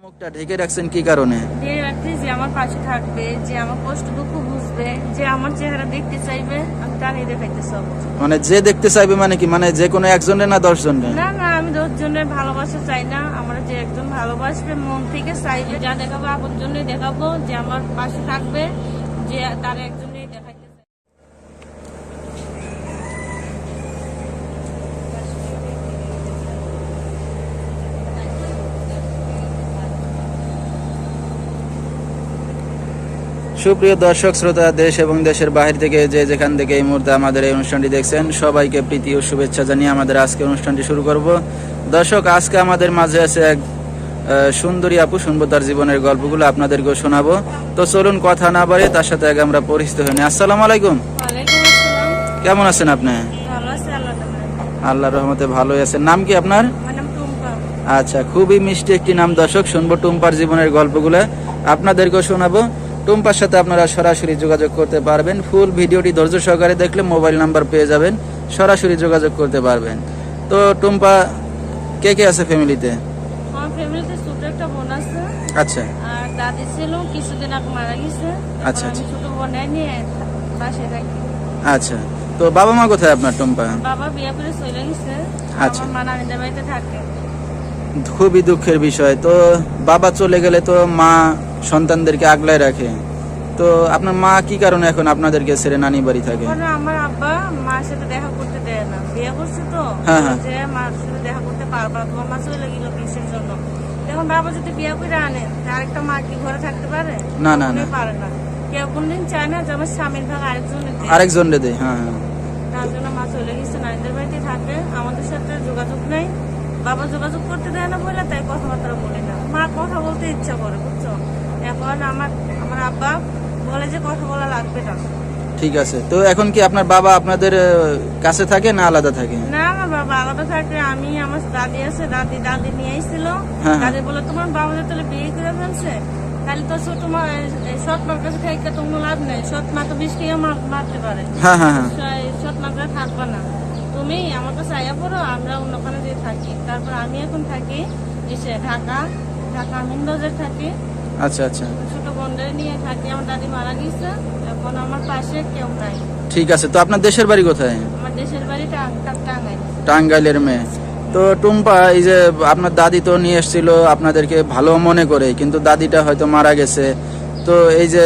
মুখটা ঢেকে রাখছেন কি কারণে? রাখতে যে আমার পাশে থাকবে যে আমার কষ্ট দুঃখ বুঝবে যে আমার চেহারা দেখতে চাইবে আমি তারই দেখাইতে সব মানে যে দেখতে চাইবে মানে কি? মানে যে কোনো একজনের না দশ জনের না না আমি দশজনের ভালোবাসা চাই না। আমার যে একজন ভালোবাসবে মন থেকে চাইবে। যা দেখাবো আপন জন্যই দেখাবো যে আমার পাশে থাকবে যে তার একজনই দেখাইতে চাই সুপ্রিয় দর্শক শ্রোতা দেশ এবং দেশের বাহির থেকে যে যেখান থেকে এই মুহূর্তে আমাদের এই অনুষ্ঠানটি দেখছেন সবাইকে প্রীতি ও শুভেচ্ছা জানিয়ে আমাদের আজকে অনুষ্ঠানটি শুরু করব। দর্শক আজকে আমাদের মাঝে আছে এক সুন্দরী আপু শুনব তার জীবনের গল্পগুলো আপনাদেরকেও শোনাবো। তো চলুন কথা না বাড়ে তার সাথে আগে আমরা পরিচিত হইনি আসসালামু আলাইকুম। কেমন আছেন আপনি? আল্লাহ রহমতে ভালোই আছেন। নাম কি আপনার? আচ্ছা খুবই মিষ্টি একটি নাম। দর্শক শুনব টুম্পার জীবনের গল্পগুলো। আপনাদেরকেও শোনাবো। টুম্পার সাথে আপনারা সরাসরি যোগাযোগ করতে পারবেন। ফুল ভিডিওটি ধৈর্য সহকারে দেখলে মোবাইল নাম্বার পেয়ে যাবেন। সরাসরি যোগাযোগ করতে পারবেন। তো টুম্পা কে কে আছে ফ্যামিলিতে? আমার ফ্যামিলিতে ছোট একটা বোন আছে। আচ্ছা। আর দাদি ছিল কিছুদিন আগে মারা গেছে। আচ্ছা, আচ্ছা। ছোট বোনে নিয়ে বাসায় থাকি। আচ্ছা। তো বাবা মা কোথায় আপনার টুম্পা? বাবা বিয়ে করে চলে গেছে। আচ্ছা। মা নানিদের বাড়িতে থাকে। খুবই দুঃখের বিষয়। তো বাবা চলে গেলে তো মা সন্তানদেরকে আগলায় রাখে। তো আপনার মা কি কারণে এখন আপনাদেরকে ছেড়ে নানি বাড়ি থাকে? আমার আব্বা মার সাথে দেখা করতে দেয় না। বিয়ে করছে তো। হ্যাঁ, হ্যাঁ। যে মার সাথে দেখা করতে পারবা তোমার মা চলে গেল কিসের জন্য? এখন বাবা যদি বিয়ে করে আনে আরেকটা মা কি ঘরে থাকতে পারে? না, না, না। পারে না। কেউ কোনদিন চায় না যে আমার স্বামীর ভাগ আরেকজন আরেকজন রে দে হ্যাঁ হ্যাঁ। তার জন্য মা চলে গেছে বাড়িতে থাকে। আমাদের সাথে যোগাযোগ নেই। বাবা যোগাযোগ করতে দেয় না বলে তাই কথাবার্তা বলি না। মা কথা বলতে ইচ্ছা করে এখন আমার আমার আব্বা বলে যে কথা বলা লাগবে না। ঠিক আছে। তো এখন কি আপনার বাবা আপনাদের কাছে থাকে না আলাদা থাকে? না আমার বাবা আলাদা থাকে। আমি আমার দাদি আছে দাদি দাদি নিয়ে এসেছিল হ্যাঁ। দাদি বলে তোমার বাবা যে তাহলে বিয়ে করে ফেলছে তাহলে তো ছোট মা সৎ মার কাছে থেকে তো কোনো লাভ নেই। সৎ মা তো বিষ খেয়ে মারতে পারে। হ্যাঁ হ্যাঁ হ্যাঁ। সৎ- সৎ মা করে থাকবে না। তুমি আমার কাছে আয়া পড়ো আমরা অন্যখানে দিয়ে থাকি। তারপর আমি এখন থাকি ঢাকা ঢাকা আমিনবাজার থাকি। আচ্ছা আচ্ছা। ছোট বোনদের নিয়ে থাকি আমার দাদি মারা গেছে এখন আমার পাশে কেউ নাই। ঠিক আছে তো আপনার দেশের বাড়ি কোথায়? আমার দেশের বাড়ি টাং- টাঙ্গাইলের মেয়ে। তো টুম্পা এই যে আপনার দাদি তো নিয়ে এসেছিল আপনাদেরকে ভালো মনে করে কিন্তু দাদিটা হয়তো মারা গেছে। তো এই যে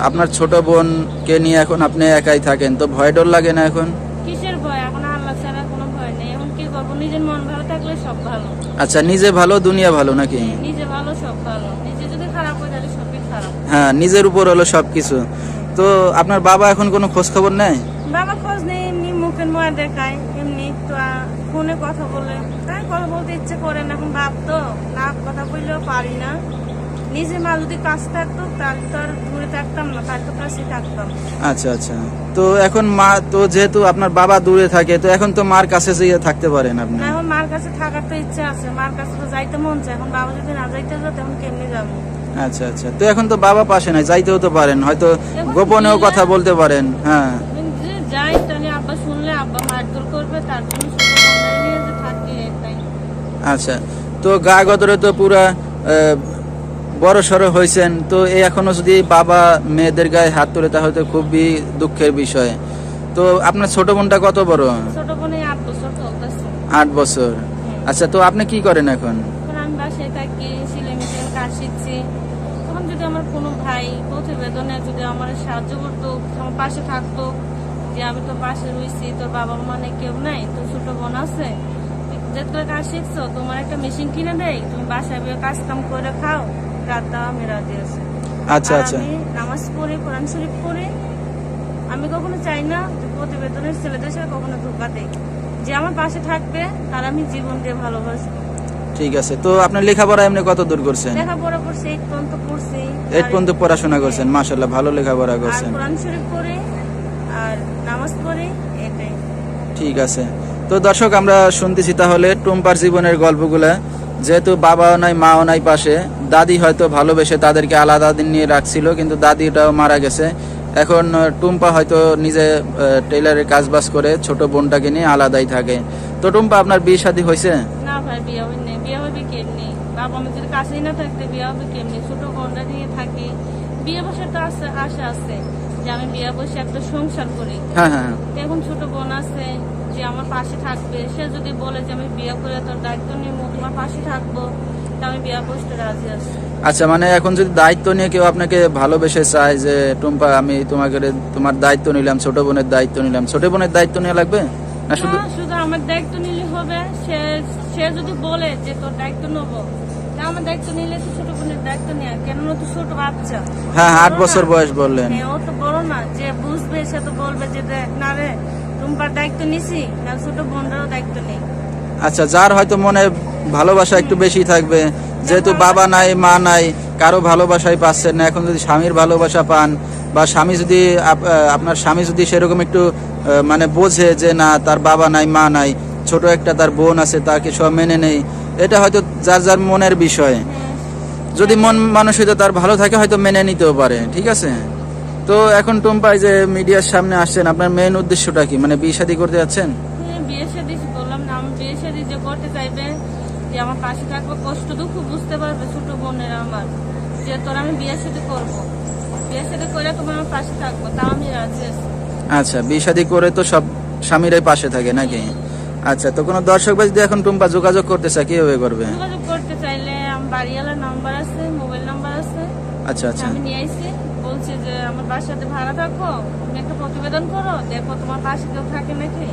আপনার ছোট বোনকে নিয়ে এখন আপনি একাই থাকেন তো ভয় ডর লাগে না এখন? কিসের ভয়? এখন আল্লাহ ছাড়া কোনো ভয় নেই। এখন কি করব? নিজের মন ভালো থাকলে সব ভালো। আচ্ছা নিজে ভালো দুনিয়া ভালো নাকি? নিজে ভালো সব ভালো নিজে যদি খারাপ হয় তাহলে সবই খারাপ হ্যাঁ নিজের উপর হলো সবকিছু। তো আপনার বাবা এখন কোনো খোঁজ খবর নেয়? বাবা খোঁজ নেই এমনি মুখের ময়া দেখায় এমনি তো ফোনে কথা বলে। তাই কথা বলতে ইচ্ছে করে না এখন ভাব তো না কথা বললেও পারি না। নিজে মা যদি কাছে থাকতো তাহলে তো আর দূরে থাকতাম না তাহলে তো কাছে থাকতাম। আচ্ছা আচ্ছা। তো এখন মা তো যেহেতু আপনার বাবা দূরে থাকে তো এখন তো মার কাছে যেয়ে থাকতে পারেন আপনি। না এখন মার কাছে থাকার তো ইচ্ছা আছে মার কাছে তো যাইতে মন চায়। এখন বাবা যদি না যাইতে যায় তখন কেমনি যাব? আচ্ছা আচ্ছা। তো এখন তো বাবা পাশে নাই যাইতেও তো পারেন হয়তো গোপনেও কথা বলতে পারেন হ্যাঁ। যাই তাহলে আব্বা শুনলে আব্বা মারধর করবে তার জন্য ছোট বোনদের নিয়ে যে থাকি তাই। আচ্ছা তো গা গদরে তো পুরা বড় সড়ো হয়েছেন তো এই এখনও যদি বাবা মেয়েদের গায়ে হাত তোলে তাহলে তো খুবই দুঃখের বিষয়। তো আপনার ছোট বোনটা কত বড়? ছোট বোনে আট বছর আট বছর। আচ্ছা তো আপনি কি করেন এখন এখন আমি বাসায় থাকি সিলাই মেশিন কাজ শিখছি তখন যদি আমার কোনো ভাই প্রতিবেদনে যদি আমার সাহায্য করতো আমার পাশে থাকতো যে আমি তো পাশে রয়েছি তোর বাবা মানে কেউ নাই তোর ছোট বোন আছে যে তোর কাজ শিখছো তোমার একটা মেশিন কিনে দেয় তুমি বাসায় গিয়ে কাজ কাম করে খাও রাত দাও মেরা দিয়েছে আচ্ছা আচ্ছা। আমি নামাজ পড়ি কোরআন শরীফ পড়ি আমি কখনো চাই না যে প্রতিবেদনের ছেলেদের সাথে কখনো ধোকা দেয় যে আমার পাশে থাকবে তার আমি জীবন দিয়ে ভালোবাসবো। ঠিক আছে। তো আপনার লেখাপড়া এমনি কত দূর করছেন? লেখাপড়া করছি পর্যন্ত পড়াশোনা করছেন মাশাল্লাহ ভালো লেখাপড়া আর করছেন। কোরআন শরীফ পড়ি আর নামাজ পড়ি এটাই। ঠিক আছে। তো দর্শক আমরা শুনতেছি তাহলে টুম্পার জীবনের গল্পগুলা। যেহেতু বাবাও নাই মাও নাই পাশে দাদি হয়তো ভালোবেসে তাদেরকে আলাদা দিন নিয়ে রাখছিল কিন্তু দাদিটাও মারা গেছে। এখন টুম্পা হয়তো নিজে টেইলারের কাজ বাজ করে ছোট বোনটাকে নিয়ে আলাদাই থাকে। তো টুম্পা আপনার বিয়ে শাদী হয়েছে না ভাই বিয়ে হয়নি বিয়ে হবে কেমনি বাবা আমি যদি কাছেই না থাকতে বিয়ে হবে কেমনি? ছোট বোনটা নিয়ে থাকি। বিয়ে বসে তো আশা আশা আছে যে আমি বিয়ে বসে একটা সংসার করি। হ্যাঁ হ্যাঁ তো এখন ছোট বোন আছে যে আমার পাশে থাকবে। সে যদি বলে যে আমি বিয়ে করে তোর দায়িত্ব নিয়ে তোমার পাশে থাকব আমি বিয়ে বসতে রাজি আছি। আচ্ছা মানে এখন যদি দায়িত্ব নিয়ে কেউ আপনাকে ভালোবেসে চায় যে টুম্পা আমি তোমাকে তোমার দায়িত্ব নিলাম ছোট বোনের দায়িত্ব নিলাম ছোট বোনের দায়িত্ব নেওয়া লাগবে? না শুধু শুধু আমার দায়িত্ব নিলে হবে। সে সে যদি বলে যে তোর দায়িত্ব নেব আমার দায়িত্ব নিলে তো ছোট বোনের দায়িত্ব নেওয়া কেননা তো ছোট বাচ্চা। হ্যাঁ আট বছর বয়স বললেন। হ্যাঁ, ও তো বড় না যে বুঝবে সে তো বলবে যে না রে টুম্পার দায়িত্ব নিছি না ছোট বোনরাও দায়িত্ব নেই। আচ্ছা যার হয়তো মনে ভালোবাসা একটু বেশি থাকবে যেহেতু বাবা নাই মা নাই কারও ভালোবাসাই পাচ্ছেন না এখন যদি স্বামীর ভালোবাসা পান বা স্বামী যদি আপনার স্বামী যদি সেরকম একটু মানে বোঝে যে না তার বাবা নাই মা নাই ছোট একটা তার বোন আছে তাকে সব মেনে নেই এটা হয়তো যার যার মনের বিষয়। যদি মন মানসিকতা তার ভালো থাকে হয়তো মেনে নিতেও পারে ঠিক আছে? তো এখন টুম্পাই যে মিডিয়ার সামনে আসছেন আপনার মেন উদ্দেশ্যটা কি? মানে বিয়ে শাদী করতে যাচ্ছেন? হ্যাঁ, বিয়ে শাদি বললাম না। আমি বিয়ে শাদি যে করতে চাইবে যে আমার পাশে থাকবে কষ্ট দুঃখ বুঝতে পারবে ছোট বোনের আমার যে তোর আমি বিয়ে শাদি করব। বিয়ে শাদি করে তোমার আমার পাশে থাকব তা আমি রাজি আছি। আচ্ছা বিয়ে শাদী করে তো সব স্বামীরাই পাশে থাকে নাকি? আচ্ছা তো কোনো দর্শক ভাই যদি এখন টুম্পা যোগাযোগ করতে চায় কীভাবে করবে? যোগাযোগ করতে চাইলে আমার বাড়িওয়ালার নাম্বার আছে মোবাইল নাম্বার আছে। আচ্ছা আচ্ছা। আমি নিয়ে আইছি বলছি যে আমার বাসাতে ভাড়া থাকো তুমি একটা প্রতিবেদন করো দেখো তোমার পাশে কেউ থাকে নাকি?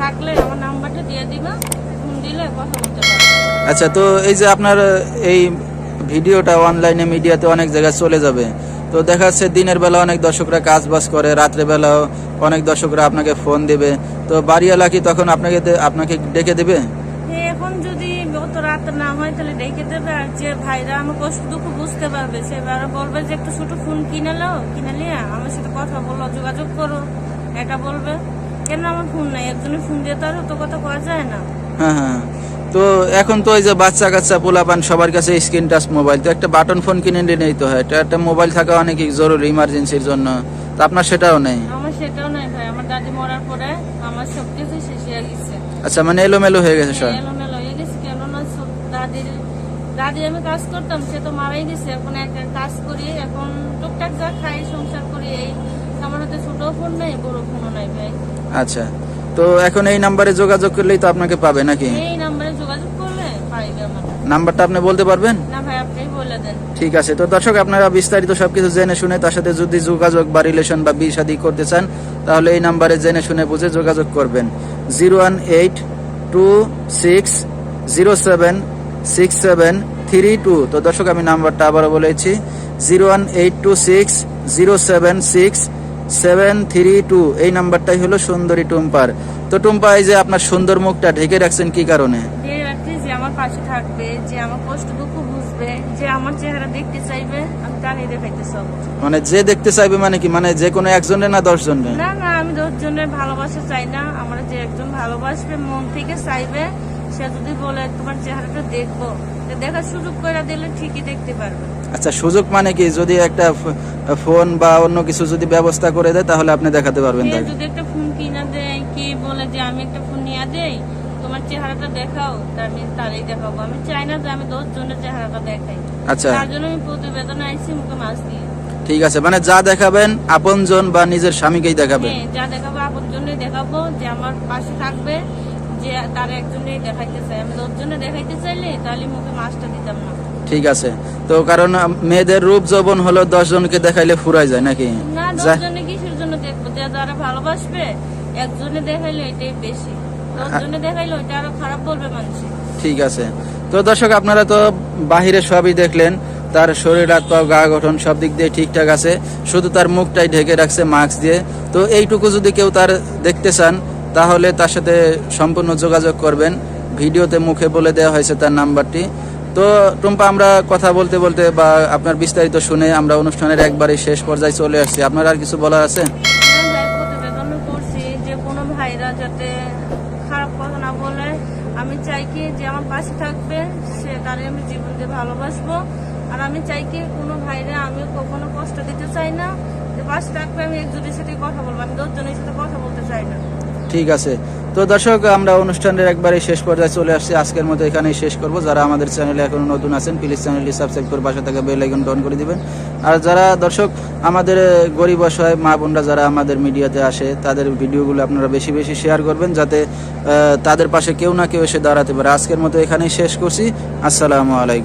থাকলে আমার নাম্বারটা দিয়ে দিবা ফোন দিলে কথা বলতে পারব। আচ্ছা তো এই যে আপনার এই ভিডিওটা অনলাইনে মিডিয়াতে অনেক জায়গায় চলে যাবে। তো দেখা যাচ্ছে দিনের বেলা অনেক দর্শকরা কাজ বাজ করে রাত্রে বেলাও অনেক দর্শকরা আপনাকে ফোন দিবে। তো বাড়িওয়ালা কি তখন আপনাকে আপনাকে ডেকে দেবে? হ্যাঁ, এখন যদি অত রাত না হয় তাহলে ডেকে দেবে। আর যে ভাইরা আমার কষ্ট দুঃখ বুঝতে পারবে সে বলবে যে একটা ছোট ফোন কিনে নাও কিনে নিয়ে আমার সাথে কথা বলো যোগাযোগ করো এটা বলবে। কেন আমার ফোন নাই? একজনের ফোন দিয়ে তো আর অত কথা কওয়া যায় না। হ্যাঁ হ্যাঁ। তো এখন তো ওই যে বাচ্চা কাচ্চা পোলাপান সবার কাছে স্ক্রিন টাচ মোবাইল তো একটা বাটন ফোন কিনে নিলেই তো হয়। এটা একটা মোবাইল থাকা অনেক জরুরি ইমার্জেন্সির জন্য। তো আপনার সেটাও নেই? আমার সেটাও নাই ভাই। আমার দাদি মরার পরে আমার সব কিছু শেষ হয়ে গেছে। আচ্ছা মানে এলোমেলো হয়ে গেছে সব? এলোমেলো হয়ে গেছে। কেননা সব দাদির দাদি আমি কাজ করতাম সে তো মারাই গেছে। এখন একটা কাজ করি এখন টুকটাক যা খাই সংসার করি এই আমার হাতে ছোট ফোন নাই বড় ফোনও নাই ভাই। আচ্ছা। তো এখন এই নাম্বারে যোগাযোগ করলেই তো আপনাকে পাবে নাকি এই নাম্বারে যোগাযোগ করলে পাইবে আমার নাম্বারটা আপনি বলতে পারবেন? না ভাই আপনি বলে দেন। ঠিক আছে। তো দর্শক আপনারা বিস্তারিত সবকিছু জেনে শুনে তার সাথে যদি যোগাযোগ বা রিলেশন বা বিয়ে শাদী করতে চান তাহলে এই নাম্বারে জেনে শুনে বুঝে যোগাযোগ করবেন। Zero one eight two six zero seven six seven three two. তো দর্শক আমি নাম্বারটা আবারও বলেছি। Zero one eight two six zero seven six seven three two. এই নাম্বারটাই হলো সুন্দরী টুম্পার। তো টুম্পা এই যে আপনার সুন্দর মুখটা ঢেকে রাখছেন কি কারণে? আমার পাশে থাকবে যে আমার কষ্ট দুঃখ বুঝবে যে আমার চেহারা দেখতে চাইবে আমি তারই দেখাইতে সব মানে যে দেখতে চাইবে মানে কি? মানে যে কোনো একজনের না দশ জনের না না আমি দশজনের ভালোবাসা চাই না। আমার যে একজন ভালোবাসবে মন থেকে চাইবে সে যদি বলে তোমার চেহারাটা দেখব। দেখার সুযোগ করে দিলে ঠিকই দেখতে পারবে। আচ্ছা সুযোগ মানে কি? যদি একটা ফোন বা অন্য কিছু যদি ব্যবস্থা করে দেয় তাহলে আপনি দেখাতে পারবেন যদি একটা ফোন কিনা দেয় কি বলে যে আমি একটা ফোন নিয়ে দেই? তোমার চেহারাটা দেখাও তার আমি তারই দেখাবো। আমি চাই না যে আমি দশ জনের চেহারাটা দেখাই। আচ্ছা। তার জন্য আমি প্রতিবেদন আইছি মুখে মাছ দিয়ে। ঠিক আছে মানে যা দেখাবেন আপনজন বা নিজের স্বামীকেই দেখাবেন। হ্যাঁ যা দেখাবো দেখাবো যে আমার পাশে থাকবে যে তার একজনেই দেখাইতে চাই আমি দশ জনে দেখাইতে চাইলে তাহলে মুখে মাছটা দিতাম না। ঠিক আছে। তো কারণ মেয়েদের রূপ যৌবন হলো দশ জনকে দেখাইলে ফুরাই যায় নাকি? না যা- দশজনে কিসের জন্য দেখব? যে যারা ভালোবাসবে একজনে দেখাইলে এটাই বেশি। ঠিক আছে। তো দর্শক, আপনারা তো বাহিরে সবই দেখলেন, তার শরীর, হাত পা, গা গঠন সব দিক দিয়ে ঠিকঠাক আছে, শুধু তার মুখটাই ঢেকে রাখছে মাস্ক দিয়ে। তো এইটুকু যদি কেউ তার দেখতে চান, তাহলে তার সাথে সম্পূর্ণ যোগাযোগ করবেন। ভিডিওতে মুখে বলে দেওয়া হয়েছে তার নাম্বারটি। তো টুম্পা, আমরা কথা বলতে বলতে বা আপনার বিস্তারিত শুনে আমরা অনুষ্ঠানের একবারে শেষ পর্যায়ে চলে আসছি। আপনার আর কিছু বলার আছে? আমি চাই কি যে আমার পাশে থাকবে, সে তারে আমি জীবন দিয়ে ভালোবাসবো। আর আমি চাই কি কোনো ভাইরে আমি কখনো কষ্ট দিতে চাই না। যে পাশে থাকবে, আমি একজনের সাথে কথা বলব, আমি দশজনের সাথে কথা বলতে চাই না। ঠিক আছে। তো দর্শক, আমরা অনুষ্ঠানের একবারে শেষ পর্যায়ে চলে আসছি। আজকের মতো এখানেই শেষ করব। যারা আমাদের চ্যানেলে এখনও নতুন আছেন, প্লিজ চ্যানেলটি সাবস্ক্রাইব করে পাশে থাকা বেল আইকন অন করে দিবেন। আর যারা দর্শক, আমাদের গরিব অসহায় মা বোনরা যারা আমাদের মিডিয়াতে আসে, তাদের ভিডিওগুলো আপনারা বেশি বেশি শেয়ার করবেন, যাতে তাদের পাশে কেউ না কেউ এসে দাঁড়াতে পারে। আজকের মতো এখানেই শেষ করছি। আসসালামু আলাইকুম।